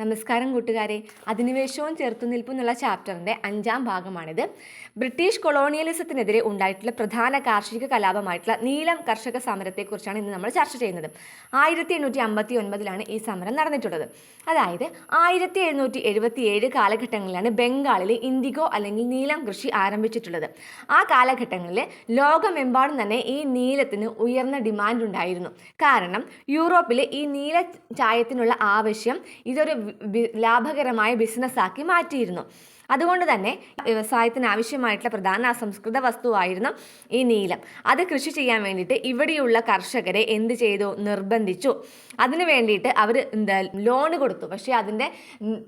നമസ്കാരം കൂട്ടുകാരെ. അധിനിവേശവും ചെറുത്തുനിൽപ്പും എന്നുള്ള ചാപ്റ്ററിന്റെ അഞ്ചാം ഭാഗമാണിത്. ബ്രിട്ടീഷ് കൊളോണിയലിസത്തിനെതിരെ ഉണ്ടായിട്ടുള്ള പ്രധാന കാർഷിക കലാപമായിട്ടുള്ള നീലം കർഷക സമരത്തെക്കുറിച്ചാണ് ഇന്ന് നമ്മൾ ചർച്ച ചെയ്യുന്നത്. ആയിരത്തി എണ്ണൂറ്റി അമ്പത്തി ഒൻപതിലാണ് ഈ സമരം നടന്നിട്ടുള്ളത്. അതായത് ആയിരത്തി എഴുന്നൂറ്റി എഴുപത്തി ഏഴ് കാലഘട്ടങ്ങളിലാണ് ബംഗാളിൽ ഇൻഡിഗോ അല്ലെങ്കിൽ നീലം കൃഷി ആരംഭിച്ചിട്ടുള്ളത്. ആ കാലഘട്ടങ്ങളിൽ ലോകമെമ്പാടും തന്നെ ഈ നീലത്തിന് ഉയർന്ന ഡിമാൻഡ് ഉണ്ടായിരുന്നു. കാരണം യൂറോപ്പിലെ ഈ നീല ചായത്തിനുള്ള ആവശ്യം ഇതൊരു ലാഭകരമായ ബിസിനസ്സാക്കി മാറ്റിയിരുന്നു. അതുകൊണ്ട് തന്നെ വ്യവസായത്തിന് ആവശ്യമായിട്ടുള്ള പ്രധാന അസംസ്കൃത വസ്തുവായിരുന്നു ഈ നീലം. അത് കൃഷി ചെയ്യാൻ വേണ്ടിയിട്ട് ഇവിടെയുള്ള കർഷകരെ എന്ത് ചെയ്തു? നിർബന്ധിച്ചു. അതിനു വേണ്ടിയിട്ട് അവർ എന്താ ലോണ് കൊടുത്തു. പക്ഷേ അതിന്റെ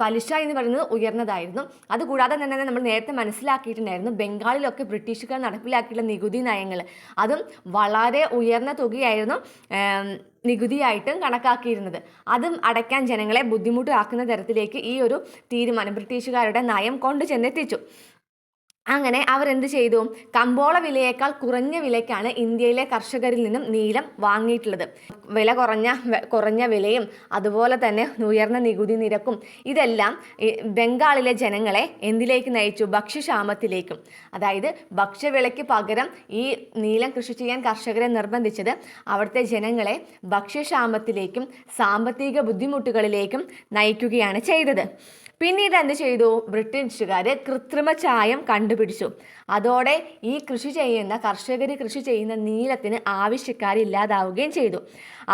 പലിശ എന്ന് പറയുന്നത് ഉയർന്നതായിരുന്നു. അതുകൂടാതെ തന്നെ നമ്മൾ നേരത്തെ മനസ്സിലാക്കിയിട്ടുണ്ടായിരുന്നു ബംഗാളിലൊക്കെ ബ്രിട്ടീഷുകാർ നടപ്പിലാക്കിയിട്ടുള്ള നികുതി നയങ്ങൾ അതും വളരെ ഉയർന്ന തുകയായിരുന്നു. നികുതിയായിട്ടും കണക്കാക്കിയിരുന്നത്. അതും അടയ്ക്കാൻ ജനങ്ങളെ ബുദ്ധിമുട്ടാക്കുന്ന തരത്തിലേക്ക് ഈ ഒരു തീരുമാനം ബ്രിട്ടീഷുകാരുടെ നയം കൊണ്ടു ചെന്നെത്തിച്ചു അങ്ങനെ അവരെന്ത് ചെയ്തു? കമ്പോള വിലയേക്കാൾ കുറഞ്ഞ വിലയ്ക്കാണ് ഇന്ത്യയിലെ കർഷകരിൽ നിന്നും നീലം വാങ്ങിയിട്ടുള്ളത്. വില കുറഞ്ഞ കുറഞ്ഞ വിലയും അതുപോലെ തന്നെ ഉയർന്ന നികുതി നിരക്കും ഇതെല്ലാം ബംഗാളിലെ ജനങ്ങളെ എന്തിലേക്ക് നയിച്ചു? ഭക്ഷ്യക്ഷാമത്തിലേക്കും. അതായത് ഭക്ഷ്യവിലയ്ക്ക് പകരം ഈ നീലം കൃഷി ചെയ്യാൻ കർഷകരെ നിർബന്ധിച്ചത് അവിടുത്തെ ജനങ്ങളെ ഭക്ഷ്യക്ഷാമത്തിലേക്കും സാമ്പത്തിക ബുദ്ധിമുട്ടുകളിലേക്കും നയിക്കുകയാണ് ചെയ്തത്. പിന്നീട് എന്ത് ചെയ്തു? ബ്രിട്ടീഷുകാർ കൃത്രിമ ചായം കണ്ടുപിടിച്ചു. അതോടെ ഈ കൃഷി ചെയ്യുന്ന കർഷകർ കൃഷി ചെയ്യുന്ന നീലത്തിന് ആവശ്യക്കാരില്ലാതാവുകയും ചെയ്തു.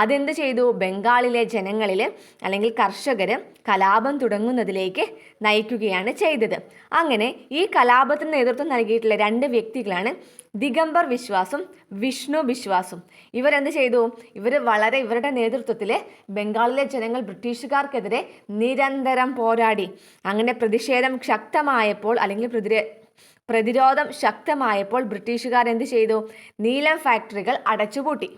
അതെന്ത് ചെയ്തു? ബംഗാളിലെ ജനങ്ങളിൽ അല്ലെങ്കിൽ കർഷകർ കലാപം തുടങ്ങുന്നതിലേക്ക് നയിക്കുകയാണ് ചെയ്തത്. അങ്ങനെ ഈ കലാപത്തിന് നേതൃത്വം നൽകിയിട്ടുള്ള രണ്ട് വ്യക്തികളാണ് ദിഗംബർ വിശ്വാസും വിഷ്ണു വിശ്വാസും. ഇവരെന്ത് ചെയ്തു? ഇവർ വളരെ ഇവരുടെ നേതൃത്വത്തിൽ ബംഗാളിലെ ജനങ്ങൾ ബ്രിട്ടീഷുകാർക്കെതിരെ നിരന്തരം പോരാടി. അങ്ങനെ പ്രതിഷേധം ശക്തമായപ്പോൾ അല്ലെങ്കിൽ പ്രതിരേ പ്രതിരോധം ശക്തമായപ്പോൾ ബ്രിട്ടീഷുകാർ എന്ത് ചെയ്തു? നീലം ഫാക്ടറികൾ അടച്ചുപൂട്ടി.